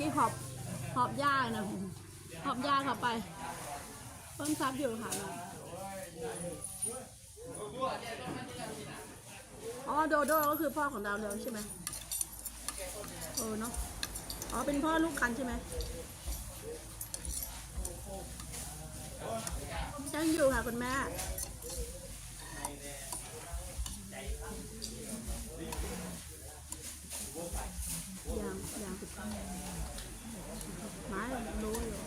กี้หอบหอบยากนะหอบยากเข้าไปเพิ่มซับอยู่ค่ะน้องอ๋อโดโดก็คือพ่อของดาวเรืองใช่ไหมเออเนาะอ๋อเป็นพ่อลูกกันใช่ไหมยังอยู่ค่ะคุณแม่ ยังยังติดไม้รู้อยู่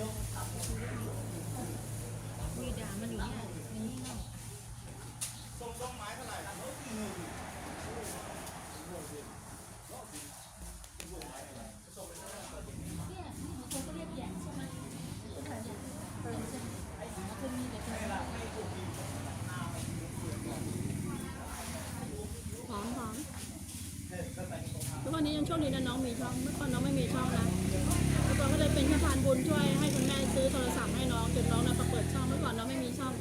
มีดามันอยู่เนี่ยอย่างนี้เนาะเนี่ยบาก็เรียกแหยงใช่ไหมก็แบบแหยงเออใช่ไหมคือมีแต่เป็นหอมหอมทุกวันนี้ยังโชคดีนะน้องมีช่อง เมื่อก่อนน้องไม่มีช่องนะ ก่อนก็เลยเป็นแค่พานบุญช่วยให้คุณแม่ซื้อโทรศัพท์ให้น้องจนน้องนะประเปิดช่องเมื่อก่อนน้องไม่มีช่อง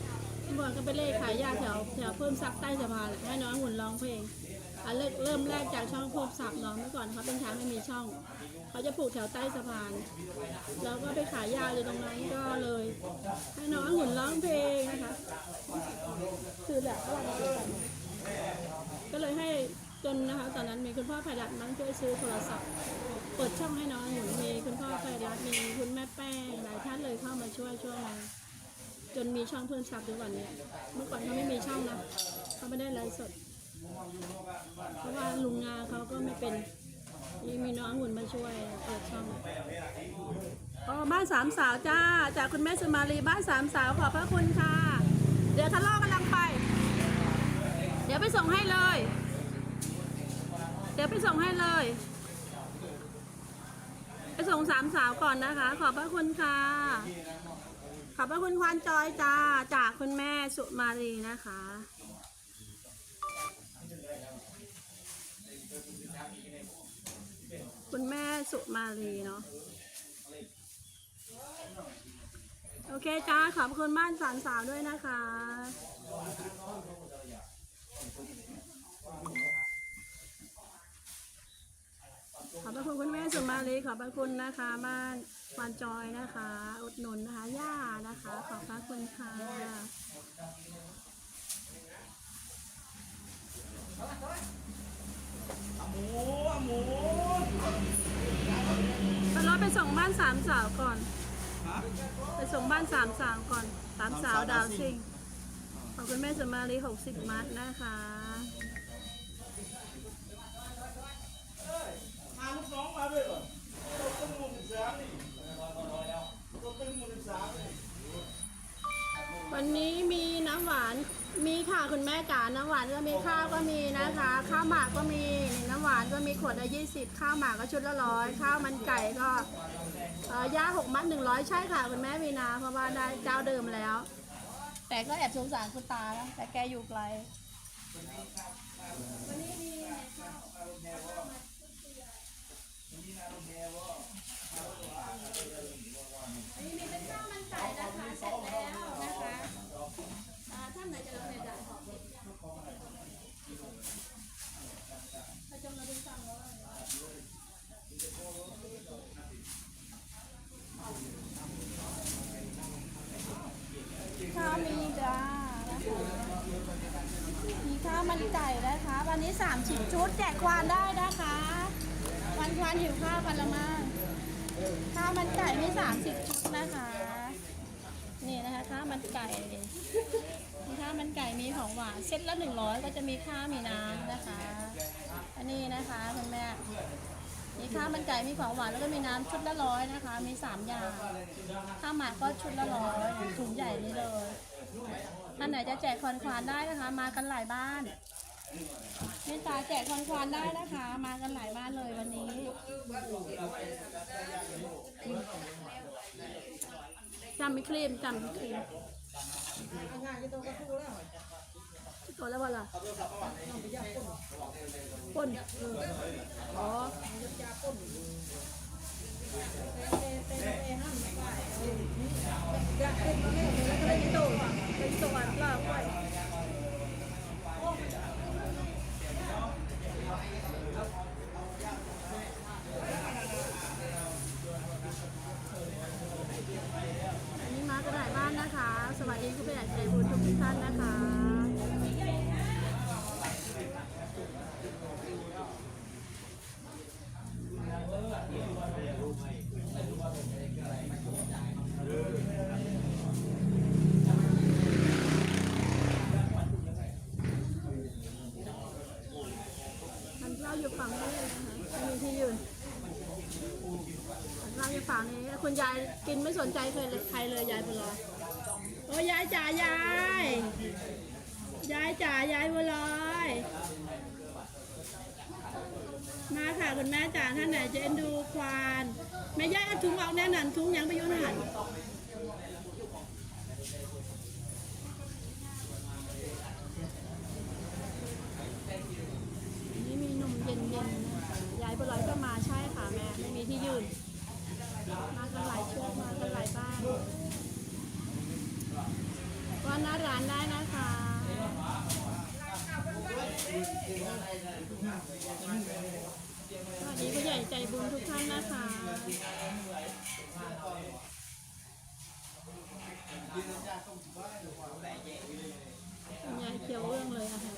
เมื่อก่อนก็ไปเล่ขายยาแถวแถวเพิ่มซักใต้สะพานแหละให้น้องหุ่นร้องเพลงอะเริ่มเริ่มแรกจากช่องเพิ่มซับน้องเมื่อก่อนเขาเป็นช้างไม่มีช่องเขาจะปลูกแถวใต้สะพาน แล้วก็ไปขายยาเลยตรงนั้นก็เลย ให้น้องหุ่นร้องเพลงนะคะคือแบบก็เลยให้ จนนะคะตอนนั้นมีคุณพ่อไพรัตน์มั้งช่วยซื้อโทรศัพท์ เปิดช่องให้น้องหมุนมีคุณพ่อไพรัตน์มีคุณแม่แป้งหลายท่านเลยเข้ามาช่วยช่วยมาจนมีช่องเพิ่มซับทุกวันนี้เมื่อก่อนเขาไม่มีช่องนะเขาไม่ได้ไลฟ์สด เพราะว่าลุงงาเขาก็ไม่เป็นนี่มีน้องหุ่นมาช่วยเปิดช่องอ๋อบ้านสามสาวจ้า จากคุณแม่สุมาลีบ้านสามสาวขอบพระคุณค่ะ เดี๋ยวทะเลาะกำลังไป เดี๋ยวไปส่งให้เลย ดี๋ยวไปส่งให้เลย ไปส่งสามสาวก่อนนะคะ ขอบพระคุณค่ะ ขอบพระคุณควานจอยจ้าจากคุณแม่สุมาลีนะคะคุณแม่สุมาลีเนาะโอเคจ้าขอบคุณบ้านสามสาวด้วยนะคะ ขอบพระคุณคุณแม่สุมาลีขอบพระคุณนะคะ บ้านวานจอยนะคะ อุดหนุนนะคะย่านะคะ ขอบพระคุณค่ะหมูหมูไปรถไปส่งบ้านสามสาวก่อน ไปส่งบ้านสามสาวก่อนสามสาวดาวซิงขอบคุณแม่สุมาลีหกสิบมัดนะคะ พาลูก น้องมาด้วยเหรอเราเป็นหมู่สิบสามนี่เราเป็นหมู่สิบสามนี่วันนี้มีน้ำหวาน มีค่ะคุณแม่จ๋า น้ำหวานก็มีข้าวก็มีนะคะ ข้าวหมากก็มีนี่น้ำหวานก็มีขวดละยี่สิบข้าวหมากก็ชุดละร้อย ข้าวมันไก่ก็เอ่อย่าหกมัดหนึ่งร้อยใช่ค่ะคุณแม่วีนาเพราะว่าได้เจ้าเดิมแล้ว แต่ก็แอบสงสารคุณตานะแต่แกอยู่ไกล วันนี้มีข้าวอันนี้มีเป็นข้าวมันไก่นะคะเสร็จแล้วนะคะอ่าท่าน ไหนจะรับในด่านของพระจงเราดูสั่งแล้วข้าวมีจ้ามีข้าวมันไก่นะคะ วันนี้สามสิบชุดแจกควานได้นะคะ วันควานหิวข้าวกันละมั้งข้าวมันไก่มีสามสิบชุดนะคะ นี่นะคะข้าวมันไก่มีข้าวมันไก่มีของหวานเซตละหนึ่งร้อยก็จะมีข้าวมีน้ำนะคะ อันนี้นะคะคุณแม่มีข้าวมันไก่มีของหวานแล้วก็มีน้ำชุดละร้อยนะคะ มีสามอย่างข้าวหมากก็ชุดละร้อยถุงใหญ่นี้เลยท่านไหนจะแจกคอนควานได้นะคะ มากันหลายบ้านเมตตาแจกคอนควานได้นะคะ มากันหลายบ้านเลยวันนี้ จำไม่ครีมจำไม่ครีมตัวแล้วว่าล่ะป่นอ๋อเป็นตัวเป็นตัวปลาไว้ สวัสดีคุณ ผู้ใหญ่ใจบุญทุกท่านนะคะมันเล่าอยู่ฝั่งนี้เลยนะคะไม่มีที่ยืนมันเล่าอยู่ฝั่งนี้ คุณยายกินไม่สนใจเคยเลยใครเลยยายบัวลอย โอ้ยายจ๋ายาย ยายจ๋ายายบัวลอย มาค่ะคุณแม่จ๋าท่านไหนจะเอ็นดูควานแม่ย่าเอาถุงออกแน่นันถุงยังไปยุ่นหันนี่มีนมเย็นๆนะยายบัวลอยก็มาใช่ค่ะแม่ไม่มีที่ยืน มากันหลายชือกมากันหลายบ้านวันหน้านได้นะคะสวัสดีผู้ใหญ่ใจบุญทุกท่านนะคะคุณยายเขียวเรื่องเลยอะค่ะ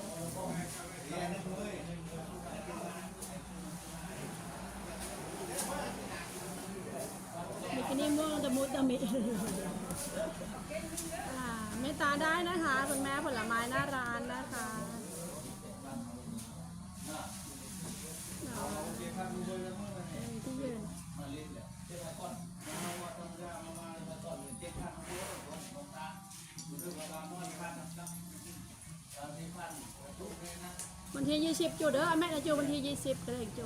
บิกินี่ม่วงตะมุตะมิอ่า เมตตาได้นะคะคุณแม่ผลไม้หน้าร้านนะคะเอาที่ยืนวันที่ยี่สิบจุดเด้อเอาแม่จะจูวันที่ยี่สิบก็เลยจู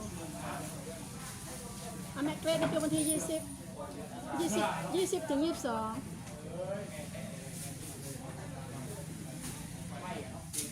เอาแม่เกรดจะจูวันที่ยี่สิบยี่สิบยี่สิบถึงยี่สิบสอง